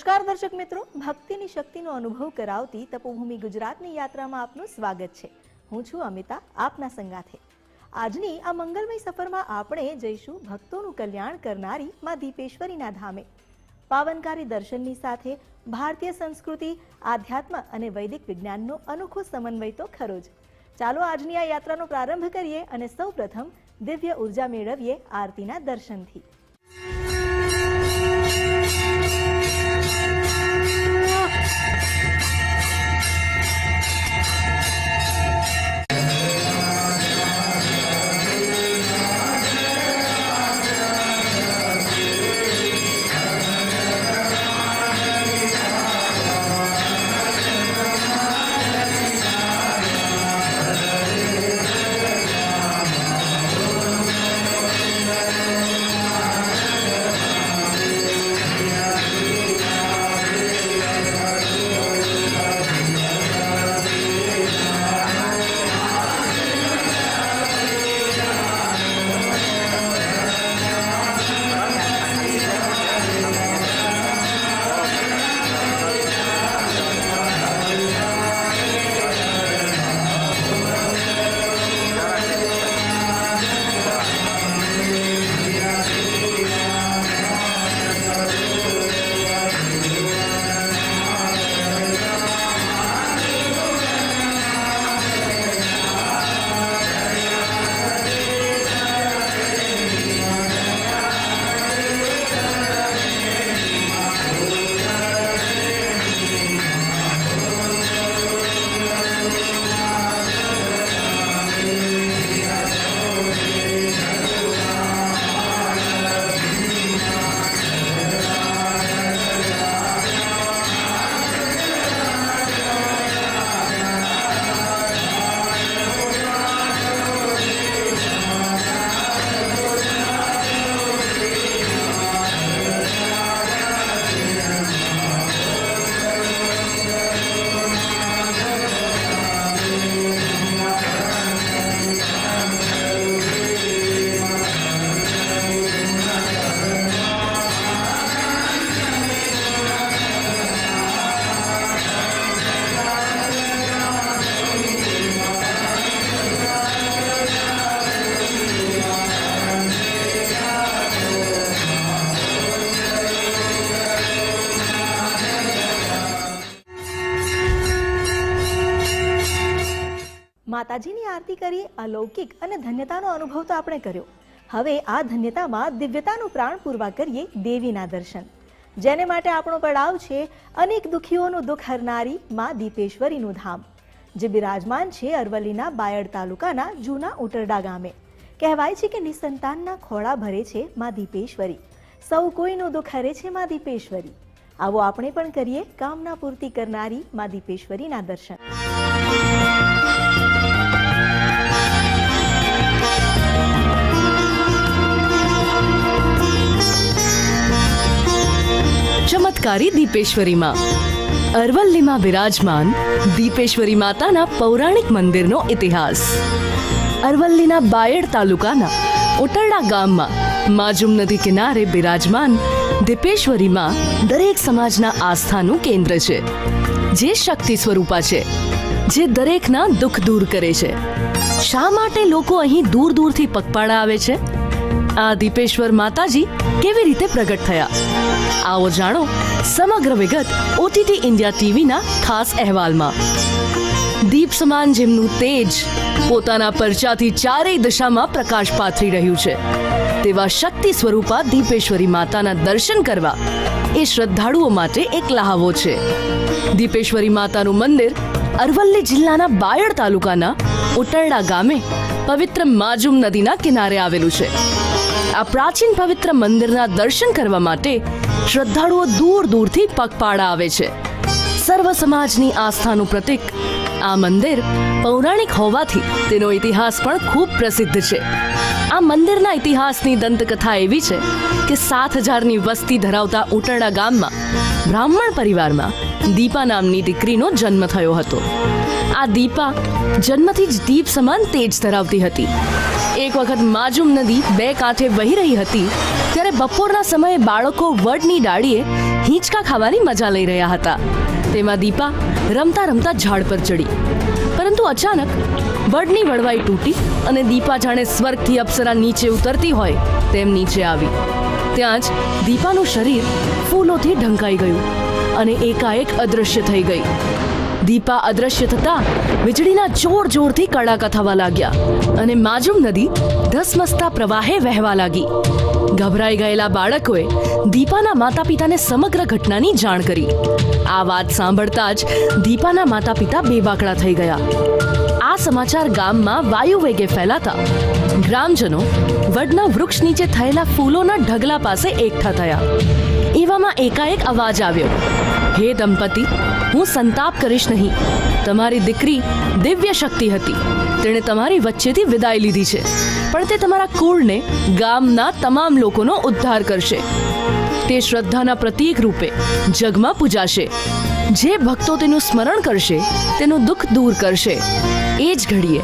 નમસ્કાર દર્શક મિત્રો. ભક્તિની શક્તિનો અનુભવ કરાવતી તપોભૂમિ ગુજરાતની યાત્રામાં આપનું સ્વાગત છે. હું છું અમિતા, આપના સંગાથે. આજની આ મંગલમય સફરમાં આપણે જઈશું ભક્તોનું કલ્યાણ કરનારી મા દીપેશ્વરીના ધામે. પાવનકારી દર્શનની સાથે ભારતીય સંસ્કૃતિ, આધ્યાત્મ અને વૈદિક વિજ્ઞાનનો અનોખો સમન્વય તો ખરો જ. ચાલો આજની આ યાત્રાનો પ્રારંભ કરીએ અને સૌપ્રથમ દિવ્ય ઊર્જા મેળવીએ આરતીના દર્શનથી. માતાજીની આરતી કરી, અલૌકિક અને ધન્યતાનો અનુભવ તો આપણે કર્યો. હવે આ ધન્યતામાં દિવ્યતાનું પ્રાણ પૂરવા કરીએ દેવીના દર્શન. જેને માટે આપણો પડાવ છે, અનેક દુખીઓનું દુઃખ હરનારી માં દીપેશ્વરીનું ધામ, જે બિરાજમાન છે અરવલ્લીના બાયડ તાલુકાના જૂના ઉટરડા ગામે. કહેવાય છે કે નિસંતાનના ખોળા ભરે છે મા દીપેશ્વરી. સૌ કોઈનું દુઃખ હરે છે માં દીપેશ્વરી. આવો આપણે પણ કરીએ કામના પૂર્તિ કરનારી માં દીપેશ્વરીના દર્શન. ચમત્કારી દીપેશ્વરીમાં. અરવલ્લીમાં બિરાજમાન દીપેશ્વરી માતાના પૌરાણિક મંદિરનો ઇતિહાસ. અરવલ્લીના બાયડ તાલુકાના ઉટરડા ગામમાં માજુમ નદી કિનારે બિરાજમાન દીપેશ્વરીમાં દરેક સમાજના આસ્થાનું કેન્દ્ર છે. જે શક્તિ સ્વરૂપા છે, જે દરેકના દુઃખ દૂર કરે છે. શા માટે લોકો અહીં દૂર દૂરથી પગપાળા આવે છે? આ દીપેશ્વર માતાજી કેવી રીતે પ્રગટ થયા? આવો જાણો સમગ્ર વિગત ઓટીટી ઇન્ડિયા ટીવીના ખાસ અહેવાલમાં. દીપ સમાન જેમનું તેજ પોતાના પરચાથી ચારેય દિશામાં પ્રકાશ પાથરી રહ્યું છે. તેવા શક્તિ સ્વરૂપા દીપેશ્વરી માતાના દર્શન કરવા એ શ્રદ્ધાળુઓ માટે એક લહાવો છે. દીપેશ્વરી માતાનું મંદિર અરવલ્લી જિલ્લાના બાયડ તાલુકાના ઉટરડા ગામે પવિત્ર માજુમ નદીના કિનારે આવેલું છે. આ પ્રાચીન પવિત્ર મંદિરના દર્શન કરવા માટે શ્રદ્ધાળુઓ દૂર દૂરથી પગપાળા આવે છે. સર્વ સમાજની આસ્થાનું પ્રતીક આ મંદિર પૌરાણિક હોવાથી તેનો ઇતિહાસ પણ ખૂબ પ્રસિદ્ધ છે. આ મંદિરના ઇતિહાસની દંતકથા એવી છે કે સાત હજારની વસ્તી ધરાવતા ઉટરડા ગામમાં બ્રાહ્મણ પરિવારમાં દીપા નામની દીકરીનો જન્મ થયો હતો. આ દીપા જન્મથી જ દીપ સમાન તેજ ધરાવતી હતી. એક વખત માજુમ નદી બે કાંઠે વહી રહી હતી, ત્યારે બપોરના સમયે બાળકો વડની ડાળીએ હિંચકા ખાવાની મજા લઈ રહ્યા હતા. તેમાં દીપા રમતા રમતા ઝાડ પર ચડી. પરંતુ અચાનક વડની વળવાઈ તૂટી અને દીપા જાણે સ્વર્ગથી અપ્સરા નીચે ઉતરતી હોય તેમ નીચે આવી. ત્યાં જ દીપાનું શરીર ફૂલોથી ઢંકાઈ ગયું અને એકાએક અદૃશ્ય થઈ ગઈ. દીપા અદ્રશ્ય થતા વીજળીના જોર જોરથી કડાકા થવા લાગ્યા અને માજુમ નદી ધસમસતા પ્રવાહે વહેવા લાગી. ગભરાઈ ગયેલા બાળકોએ દીપાના માતા પિતાને સમગ્ર ઘટનાની જાણ કરી. આ વાત સાંભળતા જ દીપાના માતા પિતા બેબાકડા થઈ ગયા. આ સમાચાર ગામમાં વાયુ વેગે ફેલાતા ગ્રામજનો વડના વૃક્ષ નીચે થયેલા ફૂલોના ઢગલા પાસે એકઠા થયા. એવામાં એકાએક અવાજ આવ્યો. હે દંપતી હું સંતાપ કરીશ નહીં. તમારી દીકરી દિવ્ય શક્તિ હતી. તેણે તમારી વચ્ચેથી વિદાય લીધી છે. પણ તે તમારા કુળને, ગામના તમામ લોકોનો ઉદ્ધાર કરશે. તે શ્રદ્ધાના પ્રતીક રૂપે જગમાં પૂજાશે. જે ભક્તો તેનું સ્મરણ કરશે, તેનું દુઃખ દૂર કરશે. એ જ ઘડીએ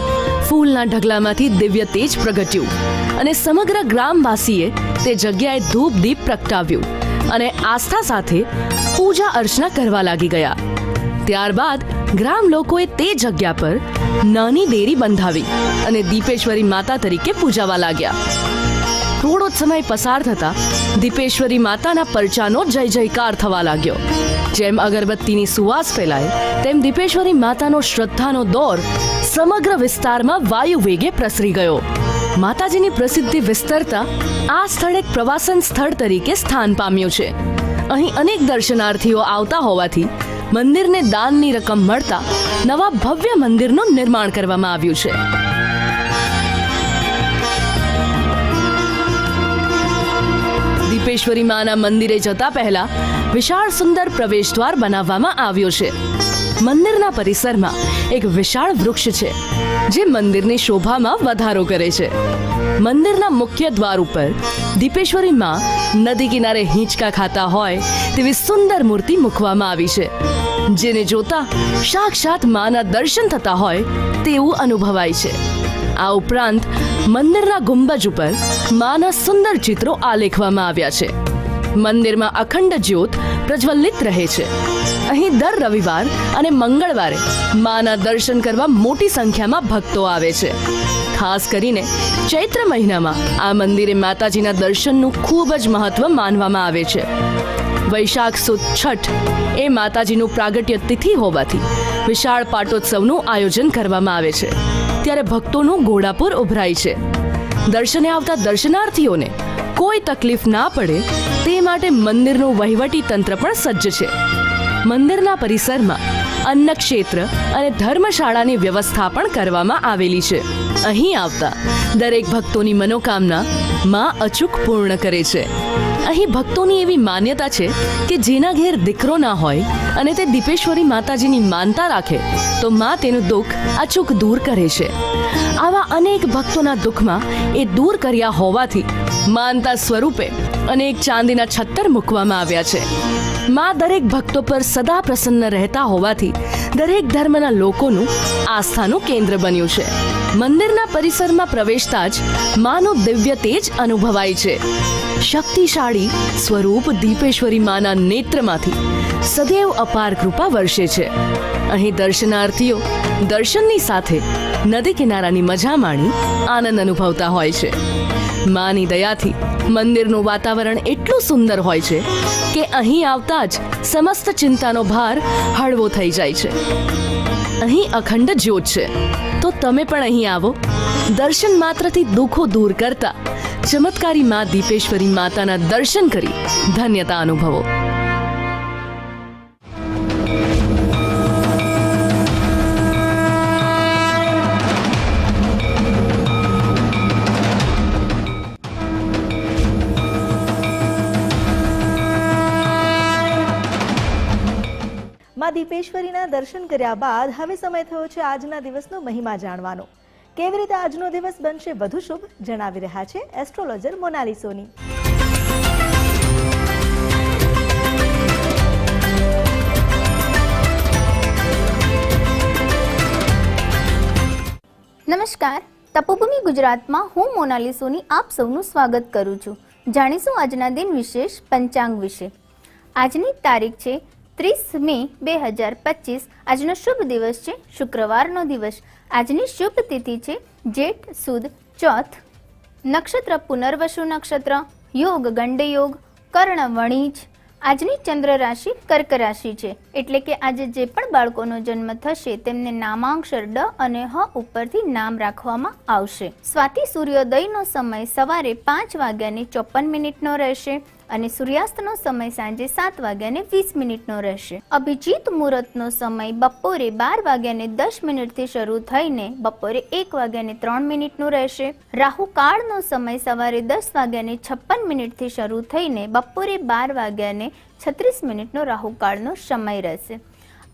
ફૂલના ઢગલામાંથી દિવ્ય તેજ પ્રગટ્યું અને સમગ્ર ગ્રામવાસીએ તે જગ્યાએ ધૂપ દીપ પ્રગટાવ્યું અને આસ્થા સાથે પૂજા અર્ચના કરવા લાગી ગયા. ત્યારબાદ ગ્રામ લોકોએ તે જગ્યા પર નાની દેરી બંધાવી અને દીપેશ્વરી માતા તરીકે પૂજાવા લાગ્યા. થોડો જ સમય પસાર થતા દીપેશ્વરી માતાના પરચાનો જય જયકાર થવા લાગ્યો. જેમ અગરબત્તીની સુવાસ ફેલાય, તેમ દીપેશ્વરી માતાનો શ્રદ્ધાનો દોર સમગ્ર વિસ્તારમાં વાયુ વેગે પ્રસરી ગયો. માતાજીની પ્રસિદ્ધિ વિસ્તરતા આ સ્થળ એક પ્રવાસન સ્થળ તરીકે સ્થાન પામ્યું છે. અહીં અનેક દર્શનાર્થીઓ આવતા હોવાથી મંદિરને દાનની રકમ મળતા નવા ભવ્ય મંદિરનું નિર્માણ કરવામાં આવ્યું છે. દીપેશ્વરી માના મંદિરે જતા પહેલા વિશાળ સુંદર પ્રવેશદ્વાર બનાવવામાં આવ્યો છે. મંદિરના પરિસરમાં એક વિશાળ વૃક્ષ છે, જે મંદિરની શોભામાં વધારો કરે છે. મંદિરના મુખ્ય દ્વાર ઉપર દીપેશ્વરી માં નદી કિનારે હિંચકા ખાતા હોય તેવી સુંદર મૂર્તિ મૂકવામાં આવી છે. જેને જોતા સાક્ષાત માના દર્શન થતા હોય તેવું અનુભવાય છે. આ ઉપરાંત મંદિરના ગુંબજ ઉપર માના સુંદર ચિત્રો આલેખવામાં આવ્યા છે. મંદિરમાં અખંડ જ્યોત પ્રજ્વલિત રહે છે. અહીં દર રવિવાર અને મંગળવારે માના દર્શન કરવા મોટી સંખ્યામાં ભક્તો આવે છે. ખાસ કરીને ચૈત્ર મહિનામાં આ મંદિરે માતાજીના દર્શનનું ખૂબ જ મહત્વ માનવામાં આવે છે. વૈશાખ સુદ છઠ એ માતાજીનું પ્રાગટ્ય તિથિ હોવાથી વિશાળ પાટોત્સવનું આયોજન કરવામાં આવે છે. ત્યારે ભક્તોનું ઘોડાપુર ઉભરાય છે. દર્શને આવતા દર્શનાર્થીઓને કોઈ તકલીફ ના પડે તે માટે મંદિરનું વહીવટી તંત્ર પણ સજ્જ છે. મંદિરના પરિસરમાં અન્ન ક્ષેત્ર અને ધર્મશાળાની વ્યવસ્થા પણ કરવામાં આવેલી છે. અહીં આવતા દરેક ભક્તોની મનોકામના માં અચૂક પૂર્ણ કરે છે. અહીં ભક્તોની એવી માન્યતા છે કે જેના ઘેર દીકરો ના હોય અને તે દીપેશ્વરી માતાજીની માનતા રાખે, તો માં તેનું દુઃખ અચૂક દૂર કરે છે. આવા અનેક ભક્તોના દુઃખમાં એ દૂર કર્યા હોવાથી માનતા સ્વરૂપે અનેક ચાંદીના છત્તર મૂકવામાં આવ્યા છે. માં દરેક ભક્તો પર સદા પ્રસન્ન રહેતા હોવાથી દરેક ધર્મના લોકોનું આસ્થાનું કેન્દ્ર બન્યું છે. મંદિરના પરિસરમાં પ્રવેશતા જ માનું દિવ્ય તેજ અનુભવાય છે. શક્તિશાળી સ્વરૂપ દીપેશ્વરી માના નેત્રમાંથી સદૈવ અપાર કૃપા વર્ષે છે. અહીં દર્શનાર્થીઓ દર્શનની સાથે નદી કિનારાની મજા માણી આનંદ અનુભવતા હોય છે. માની દયાથી મંદિરનું વાતાવરણ એટલું સુંદર હોય છે કે અહીં આવતા જ સમસ્ત ચિંતાનો ભાર હળવો થઈ જાય છે. અહીં અખંડ જ્યોત છે. તો તમે પણ અહીં આવો. દર્શન માત્રથી દુઃખો દૂર કરતા ચમત્કારી મા દીપેશ્વરી માતાના દર્શન કરી ધન્યતા અનુભવો. દીપેશ્વરીના દર્શન કર્યા બાદ હવે સમય થયો છે આજના દિવસનો મહિમા જાણવાનો. કેવી રીતે આજનો દિવસ બનશે વધુ શુભ જણાવી રહ્યા છે એસ્ટ્રોલોજર મોનાલી સોની. નમસ્કાર. તપોભૂમિ ગુજરાતમાં હું મોનાલી સોની આપ સૌનું સ્વાગત કરું છું. જાણીશું આજના દિન વિશેષ પંચાંગ વિશે. આજની તારીખ છે ત્રીસ મે બે હજાર પચીસ. આજનો શુભ દિવસ છે, શુક્રવારનો દિવસ. આજની શુભ તિથિ છે, જેઠ, સુદ, ચોથ. નક્ષત્ર પુનર્વસુ નક્ષત્ર, યોગ ગંડ યોગ કર્ણ, વણિજ. આજની ચંદ્ર રાશિ કર્ક રાશિ છે, એટલે કે આજે જે પણ બાળકોનો જન્મ થશે, તેમને નામાંક્ષર ડ અને હ ઉપરથી નામ રાખવામાં આવશે. સ્વાતિ સૂર્યોદયનો સમય સવારે પાંચ વાગ્યાની ચોપન મિનિટનો રહેશે. અને સૂર્યાસ્તનો સમય સાંજે સાત વાગ્યાને વીસ મિનિટનો રહેશે. અભિજીત મુહૂર્તનો સમય બપોરે બાર વાગ્યાને દસ મિનિટથી શરૂ થઈને બપોરે એક વાગ્યાને ત્રણ મિનિટનો રહેશે. રાહુ કાળનો સમય સવારે દસ વાગ્યાને છપ્પન મિનિટથી શરૂ થઈને બપોરે બાર વાગ્યાને છત્રીસ મિનિટનો રાહુકાળનો સમય રહેશે.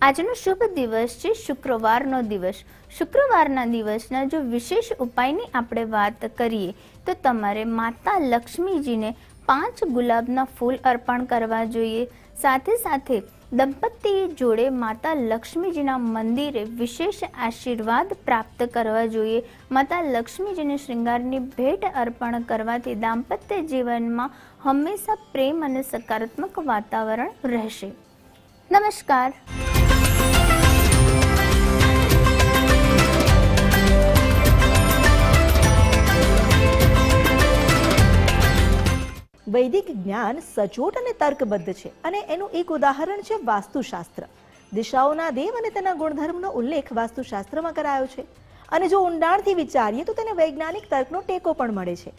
આજનો શુભ દિવસ છે શુક્રવારનો દિવસ. શુક્રવારના દિવસના જો વિશેષ ઉપાયની આપણે વાત કરીએ, તો તમારે માતા લક્ષ્મીજીને પાંચ ગુલાબના ફૂલ અર્પણ કરવા જોઈએ. સાથે સાથે દંપતી જોડે માતા લક્ષ્મીજીના મંદિરે વિશેષ આશીર્વાદ પ્રાપ્ત કરવા જોઈએ. માતા લક્ષ્મીજીને શૃંગારની ભેટ અર્પણ કરવાથી દાંપત્ય જીવનમાં હંમેશા પ્રેમ અને સકારાત્મક વાતાવરણ રહેશે. નમસ્કાર. વૈદિક જ્ઞાન સચોટ અને તર્કબદ્ધ છે અને એનું એક ઉદાહરણ છે વાસ્તુશાસ્ત્ર. દિશાઓના દેવ અને તેના ગુણધર્મનો ઉલ્લેખ વાસ્તુશાસ્ત્રમાં કરાયો છે. અને જો ઊંડાણથી વિચારીએ તો તેને વૈજ્ઞાનિક તર્કનો ટેકો પણ મળે છે.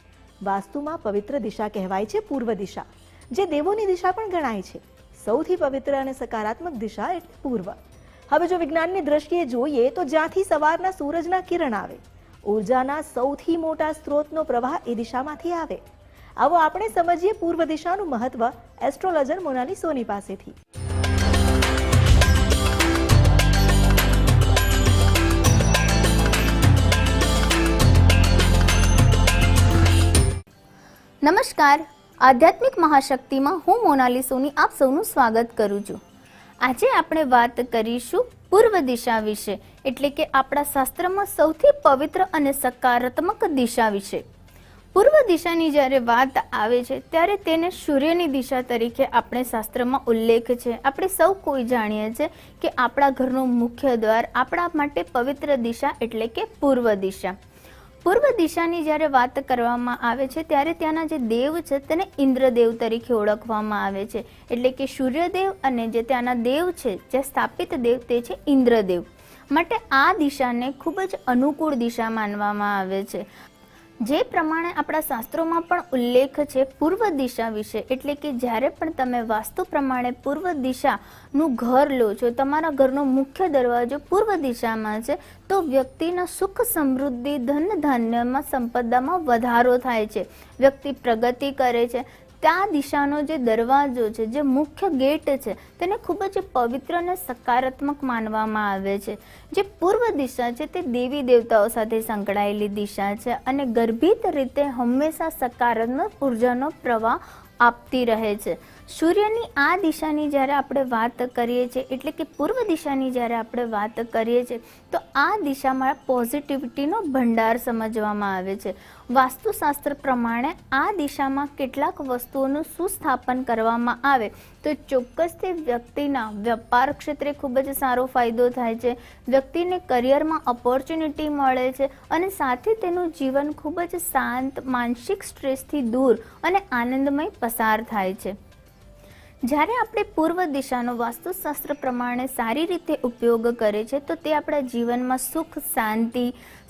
વાસ્તુમાં પવિત્ર દિશા કહેવાય છે પૂર્વ દિશા, જે દેવોની દિશા પણ ગણાય છે. સૌથી પવિત્ર અને સકારાત્મક દિશા એટલે પૂર્વ. હવે જો વિજ્ઞાનની દ્રષ્ટિએ જોઈએ તો જ્યાંથી સવારના સૂરજના કિરણ આવે ઉર્જાના સૌથી મોટા સ્ત્રોતનો પ્રવાહ એ દિશામાંથી આવે. આવો આપણે સમજીએ પૂર્વ દિશાનું મહત્વ, એસ્ટ્રોલોજર મોનાલી સોની પાસેથી. નમસ્કાર. આધ્યાત્મિક મહાશક્તિમાં હું મોનાલી સોની આપ સૌનું સ્વાગત કરું છું. આજે આપણે વાત કરીશું પૂર્વ દિશા વિશે, એટલે કે આપણા શાસ્ત્રમાં સૌથી પવિત્ર અને સકારાત્મક દિશા વિશે. પૂર્વ દિશાની જ્યારે વાત આવે છે, ત્યારે તેને સૂર્યની દિશા તરીકે આપણે શાસ્ત્રમાં ઉલ્લેખ છે. આપણે સૌ કોઈ જાણીએ છીએ કે આપણા ઘરનું મુખ્ય દ્વાર આપણા માટે પવિત્ર દિશા એટલે કે પૂર્વ દિશા. પૂર્વ દિશાની જ્યારે વાત કરવામાં આવે છે, ત્યારે ત્યાંના જે દેવ છે, તેને ઇન્દ્રદેવ તરીકે ઓળખવામાં આવે છે. એટલે કે સૂર્યદેવ અને જે ત્યાંના દેવ છે, જે સ્થાપિત દેવ તે છે ઇન્દ્રદેવ. માટે આ દિશાને ખૂબ જ અનુકૂળ દિશા માનવામાં આવે છે. જે પ્રમાણે આપણા શાસ્ત્રોમાં પણ ઉલ્લેખ છે પૂર્વ દિશા વિશે, એટલે કે જ્યારે પણ તમે વાસ્તુ પ્રમાણે પૂર્વ દિશાનું ઘર લો છો, તમારા ઘરનો મુખ્ય દરવાજો પૂર્વ દિશામાં છે, તો વ્યક્તિના સુખ સમૃદ્ધિ ધન ધાન્યમાં સંપદામાં વધારો થાય છે. વ્યક્તિ પ્રગતિ કરે છે ત્યાં દિશાનો જે દરવાજો છે, જે મુખ્ય ગેટ છે, તેને ખૂબ જ પવિત્ર અને સકારાત્મક માનવામાં આવે છે. જે પૂર્વ દિશા છે, તે દેવી દેવતાઓ સાથે સંકળાયેલી દિશા છે અને ગર્ભિત રીતે હંમેશા સકારાત્મક ઉર્જાનો પ્રવાહ આપતી રહે છે. સૂર્યની આ દિશાની જ્યારે આપણે વાત કરીએ છીએ, એટલે કે પૂર્વ દિશાની જ્યારે આપણે વાત કરીએ છીએ, તો આ દિશામાં પોઝિટિવિટીનો ભંડાર સમજવામાં આવે છે. વાસ્તુશાસ્ત્ર પ્રમાણે આ દિશામાં કેટલાક વસ્તુઓનું સુસ્થાપન કરવામાં આવે. તો ચોક્કસથી વ્યક્તિના વેપાર ક્ષેત્રે ખૂબ જ સારો ફાયદો થાય છે. વ્યક્તિને કરિયરમાં ઓપોર્ચ્યુનિટી મળે છે અને સાથે તેનું જીવન ખૂબ જ શાંત, માનસિક સ્ટ્રેસથી દૂર અને આનંદમય પસાર થાય છે. જ્યારે આપણે પૂર્વ દિશાનો વાસ્તુશાસ્ત્ર પ્રમાણે સારી રીતે ઉપયોગ કરે છે, તો તે આપણા જીવનમાં સુખ, શાંતિ,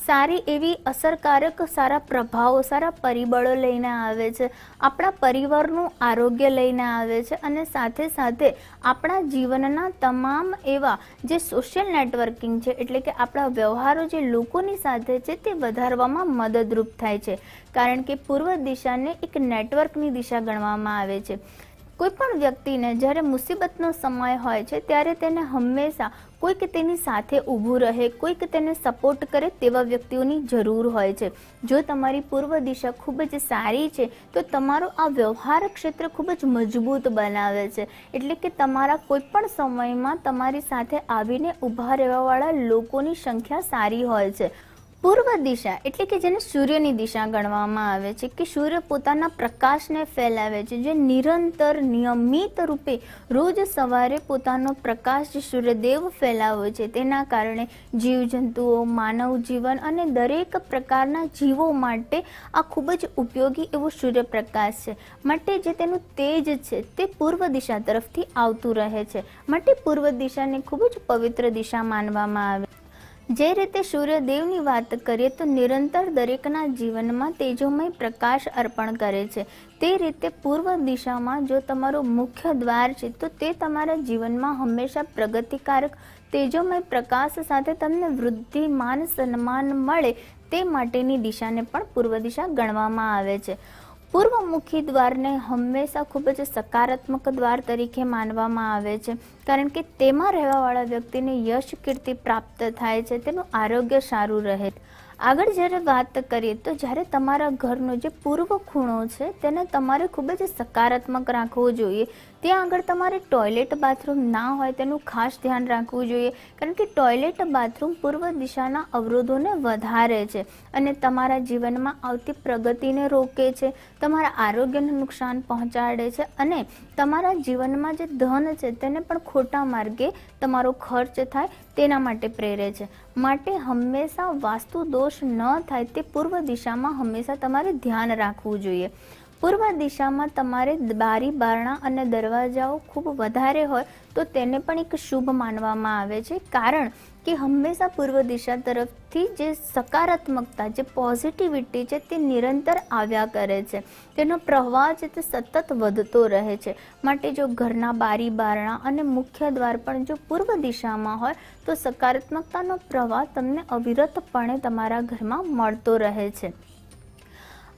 સારી એવી અસરકારક સારા પ્રભાવો, સારા પરિબળો લઈને આવે છે, આપણા પરિવારનું આરોગ્ય લઈને આવે છે અને સાથે સાથે આપણા જીવનના તમામ એવા જે સોશિયલ નેટવર્કિંગ છે, એટલે કે આપણા વ્યવહારો જે લોકોની સાથે છે, તે વધારવામાં મદદરૂપ થાય છે. કારણ કે પૂર્વ દિશાને એક નેટવર્કની દિશા ગણવામાં આવે છે. કોઈ પણ વ્યક્તિને જ્યારે મુસીબતનો સમય હોય છે, ત્યારે તેને હંમેશા કોઈક તેની સાથે ઊભું રહે, કોઈક તેને સપોર્ટ કરે તેવા વ્યક્તિઓની જરૂર હોય છે. જો તમારી પૂર્વ દિશા ખૂબ જ સારી છે, તો તમારો આ વ્યવહાર ક્ષેત્ર ખૂબ જ મજબૂત બનાવે છે. એટલે કે તમારા કોઈ પણ સમયમાં તમારી સાથે આવીને ઊભા રહેવાવાળા લોકોની સંખ્યા સારી હોય છે. પૂર્વ દિશા એટલે કે જેને સૂર્યની દિશા ગણવામાં આવે છે કે સૂર્ય પોતાના પ્રકાશને ફેલાવે છે, જે નિરંતર, નિયમિત રૂપે રોજ સવારે પોતાનો પ્રકાશ સૂર્યદેવ ફેલાવે છે. તેના કારણે જીવજંતુઓ, માનવ જીવન અને દરેક પ્રકારના જીવો માટે આ ખૂબ જ ઉપયોગી એવો સૂર્યપ્રકાશ છે. માટે જે તેનું તેજ છે તે પૂર્વ દિશા તરફથી આવતું રહે છે. માટે પૂર્વ દિશાને ખૂબ જ પવિત્ર દિશા માનવામાં આવે. જે રીતે સૂર્યદેવની વાત કરીએ તો નિરંતર દરેકના જીવનમાં તેજોમય પ્રકાશ અર્પણ કરે છે. તે રીતે પૂર્વ દિશામાં જો તમારું મુખ્ય દ્વાર છે, તો તે તમારા જીવનમાં હંમેશા પ્રગતિકારક, તેજોમય પ્રકાશ સાથે તમને વૃદ્ધિ, માન, સન્માન મળે તે માટેની દિશાને પણ પૂર્વ દિશા ગણવામાં આવે છે. પૂર્વમુખી દ્વારને હંમેશા ખૂબ જ સકારાત્મક દ્વાર તરીકે માનવામાં આવે છે. કારણ કે તેમાં રહેવાવાળા વ્યક્તિને યશ કીર્તિ પ્રાપ્ત થાય છે, તેનું આરોગ્ય સારું રહે. આગળ જ્યારે વાત કરીએ તો જ્યારે તમારા ઘરનો જે પૂર્વ ખૂણો છે, તેને તમારે ખૂબ જ સકારાત્મક રાખવો જોઈએ. ત્યાં આગળ તમારે ટોયલેટ બાથરૂમ ના હોય તેનું ખાસ ધ્યાન રાખવું જોઈએ, કારણ કે ટોયલેટ બાથરૂમ પૂર્વ દિશાના અવરોધોને વધારે છે અને તમારા જીવનમાં આવતી પ્રગતિને રોકે છે, તમારા આરોગ્યને નુકસાન પહોંચાડે છે અને તમારા જીવનમાં જે ધન છે તેને પણ ખોટા માર્ગે તમારો ખર્ચ થાય તેના માટે પ્રેરે છે. માટે હંમેશા વાસ્તુ દોષ ન થાય તે પૂર્વ દિશામાં હંમેશા તમારે ધ્યાન રાખવું જોઈએ. પૂર્વ દિશામાં તમારે બારી, બારણા અને દરવાજાઓ ખૂબ વધારે હોય તો તેને પણ એક શુભ માનવામાં આવે છે. કારણ કે હંમેશા પૂર્વ દિશા તરફથી જે સકારાત્મકતા, જે પોઝિટિવિટી છે તે નિરંતર આવ્યા કરે છે. તેનો પ્રવાહ છે તે સતત વધતો રહે છે. માટે જો ઘરના બારી, બારણા અને મુખ્ય દ્વાર પણ જો પૂર્વ દિશામાં હોય તો સકારાત્મકતાનો પ્રવાહ તમને અવિરતપણે તમારા ઘરમાં મળતો રહે છે.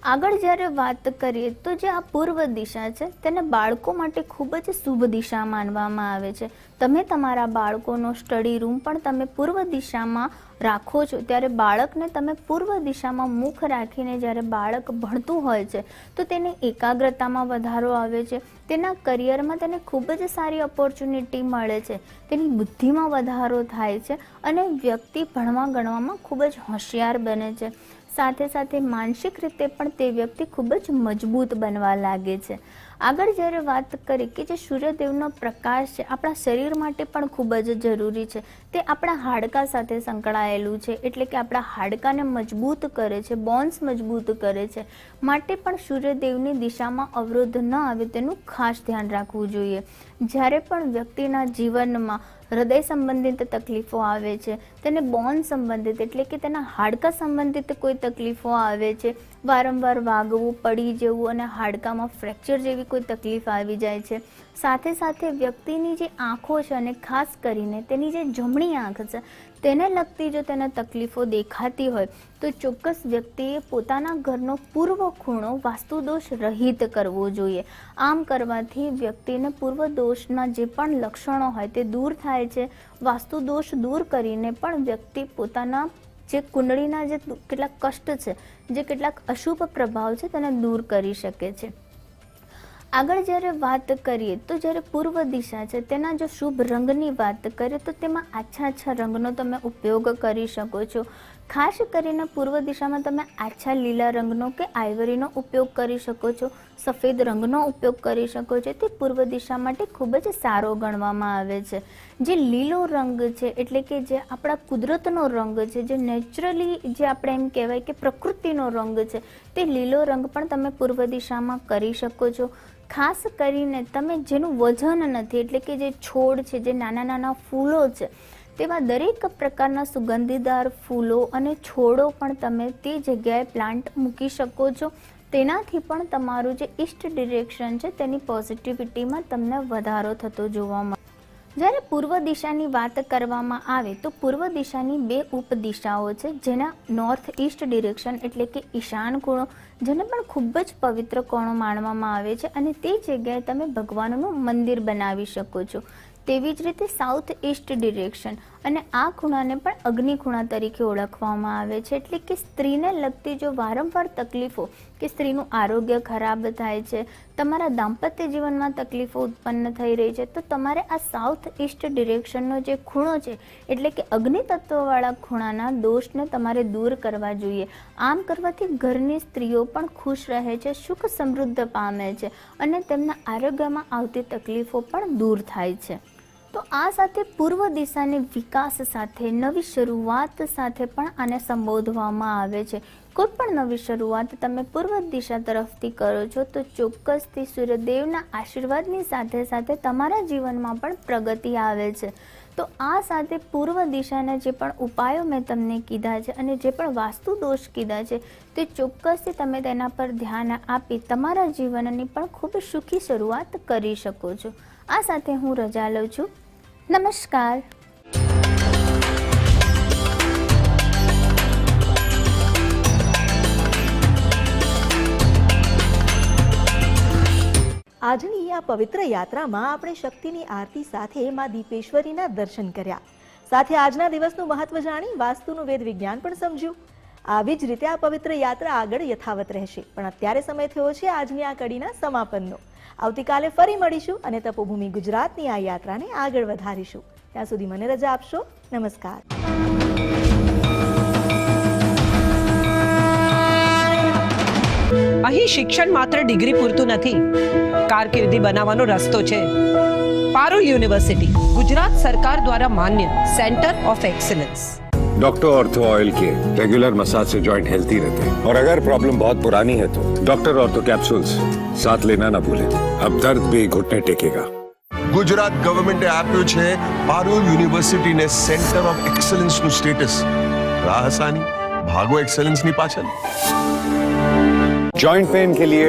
આગળ જ્યારે વાત કરીએ તો જે આ પૂર્વ દિશા છે, તેને બાળકો માટે ખૂબ જ શુભ દિશા માનવામાં આવે છે. તમે તમારા બાળકોનો સ્ટડી રૂમ પણ તમે પૂર્વ દિશામાં રાખો છો. ત્યારે બાળકને તમે પૂર્વ દિશામાં મુખ રાખીને જ્યારે બાળક ભણતું હોય છે, તો તેને એકાગ્રતામાં વધારો આવે છે. તેના કરિયરમાં તેને ખૂબ જ સારી ઓપોર્ચ્યુનિટી મળે છે. તેની બુદ્ધિમાં વધારો થાય છે અને વ્યક્તિ ભણવા ગણવામાં ખૂબ જ હોશિયાર બને છે. સાથે સાથે માનસિક રીતે પણ તે વ્યક્તિ ખૂબ જ મજબૂત બનવા લાગે છે. આગળ જ્યારે વાત કરી કે જે સૂર્યદેવનો પ્રકાશ છે, આપણા શરીર માટે પણ ખૂબ જ જરૂરી છે. તે આપણા હાડકા સાથે સંકળાયેલું છે, એટલે કે આપણા હાડકાને મજબૂત કરે છે, બોન્સ મજબૂત કરે છે. માટે પણ સૂર્યદેવની દિશામાં અવરોધ ન આવે તેનું ખાસ ધ્યાન રાખવું જોઈએ. જ્યારે પણ વ્યક્તિના જીવનમાં હૃદય સંબંધિત તકલીફો આવે છે, તેને બોન સંબંધિત, એટલે કે તેના હાડકા સંબંધિત કોઈ તકલીફો આવે છે વારંવાર વાગવું, પડી જવું અને હાડકામાં ફ્રેક્ચર જેવી કોઈ તકલીફ આવી જાય છે. સાથે સાથે વ્યક્તિની જે આંખો છે અને ખાસ કરીને તેની જે જમણી આંખ છે, તેને લગતી જો તેને તકલીફો દેખાતી હોય, તો ચોક્કસ વ્યક્તિએ પોતાના ઘરનો પૂર્વ ખૂણો વાસ્તુદોષ રહિત કરવો જોઈએ. આમ કરવાથી વ્યક્તિને પૂર્વ દોષના જે પણ લક્ષણો હોય તે દૂર થાય છે. વાસ્તુદોષ દૂર કરીને પણ વ્યક્તિ પોતાના જે કુંડળીના જે કેટલાક કષ્ટ છે, જે કેટલાક અશુભ પ્રભાવ છે તેને દૂર કરી શકે છે. આગળ જ્યારે વાત કરીએ તો જ્યારે પૂર્વ દિશા છે તેના જો શુભ રંગની વાત કરીએ તો તેમાં આછા આછા રંગનો તમે ઉપયોગ કરી શકો છો. ખાસ કરીને પૂર્વ દિશામાં તમે આછા લીલા રંગનો કે આઈવરીનો ઉપયોગ કરી શકો છો, સફેદ રંગનો ઉપયોગ કરી શકો છો. તે પૂર્વ દિશા માટે ખૂબ જ સારો ગણવામાં આવે છે. જે લીલો રંગ છે, એટલે કે જે આપણા કુદરતનો રંગ છે, જે નેચરલી જે આપણે એમ કહેવાય કે પ્રકૃતિનો રંગ છે, તે લીલો રંગ પણ તમે પૂર્વ દિશામાં કરી શકો છો. ખાસ કરીને તમે જેનું વજન નથી, એટલે કે જે છોડ છે, જે નાના નાના ફૂલો છે તેવા દરેક પ્રકારના સુગંધીદાર ફૂલો અને છોડો પણ તમે તે જગ્યાએ પ્લાન્ટ મૂકી શકો છો. તેનાથી પણ તમારું જે ઈસ્ટ ડિરેક્શન છે તેની પોઝિટિવિટીમાં તમને વધારો થતો જોવા મળે. જ્યારે પૂર્વ દિશાની વાત કરવામાં આવે તો પૂર્વ દિશાની બે ઉપદિશાઓ છે, જેના નોર્થ ઈસ્ટ ડિરેક્શન એટલે કે ઈશાન ખૂણો, જેને પણ ખૂબ જ પવિત્ર કોણો માનવામાં આવે છે અને તે જગ્યાએ તમે ભગવાનનું મંદિર બનાવી શકો છો. તેવી જ રીતે સાઉથ ઈસ્ટ ડિરેક્શન અને આ ખૂણાને પણ અગ્નિ ખૂણા તરીકે ઓળખવામાં આવે છે. એટલે કે સ્ત્રીને લગતી જો વારંવાર તકલીફો કે સ્ત્રીનું આરોગ્ય ખરાબ થાય છે, તમારા દાંપત્ય જીવનમાં તકલીફો ઉત્પન્ન થઈ રહી છે, તો તમારે આ સાઉથ ઈસ્ટ ડિરેક્શનનો જે ખૂણો છે, એટલે કે અગ્નિ તત્વવાળા ખૂણાના દોષને તમારે દૂર કરવા જોઈએ. આમ કરવાથી ઘરની સ્ત્રીઓ પણ ખુશ રહે છે, સુખ સમૃદ્ધ પામે છે અને તેમના આરોગ્યમાં આવતી તકલીફો પણ દૂર થાય છે. તો આ સાથે પૂર્વ દિશાની વિકાસ સાથે નવી શરૂઆત સાથે પણ આને સંબોધવામાં આવે છે. કોઈ પણ નવી શરૂઆત તમે પૂર્વ દિશા તરફથી કરો છો, તો ચોક્કસથી સૂર્યદેવના આશીર્વાદની સાથે સાથે તમારા જીવનમાં પણ પ્રગતિ આવે છે. તો આ સાથે પૂર્વ દિશાના જે પણ ઉપાયો મેં તમને કીધા છે અને જે પણ વાસ્તુ દોષ કીધા છે, તે ચોક્કસથી તમે તેના પર ધ્યાન આપી તમારા જીવનની પણ ખૂબ સુખી શરૂઆત કરી શકો છો. આ સાથે હું રજા લઉં છું. નમસ્કાર. આજની આ પવિત્ર યાત્રામાં આપણે શક્તિની આરતી સાથે માં દીપેશ્વરીના દર્શન કર્યા. સાથે આજના દિવસનું મહત્વ જાણી વાસ્તુનું વેદ વિજ્ઞાન પણ સમજ્યું. આવી જ રીતે આ પવિત્ર યાત્રા આગળ યથાવત રહેશે. પણ અત્યારે સમય થયો છે આજની આ કડીના સમાપનનો. આવતીકાલે ફરી મળીશું અને તપોભૂમિ ગુજરાતની આ યાત્રાને આગળ વધારીશું. ત્યાં સુધી મને રજા આપશો. નમસ્કાર. અહીં શિક્ષણ માત્ર ડિગ્રી પૂરતું નથી. કારકિર્દી બનાવવાનો રસ્તો છે. પારુલ યુનિવર્સિટી, ગુજરાત સરકાર દ્વારા માન્ય, centre of excellence. Doctor ortho oil के रेगुलर मसाज से जॉइंट हेल्थी रहते हैं और अगर प्रॉब्लम बहुत पुरानी है तो डॉक्टर ऑर्थो कैप्सूल्स साथ लेना ना भूलें अब दर्द भी घुटने टेकेगा ગુજરાત ગવર્મેન્ટે આપ્યું છે પારુલ યુનિવર્સિટીને સેન્ટર ઓફ એક્સલન્સનું સ્ટેટસ રાહ હસાની ભાગો એક્સલન્સની પાછળ जॉइंट पेन के लिए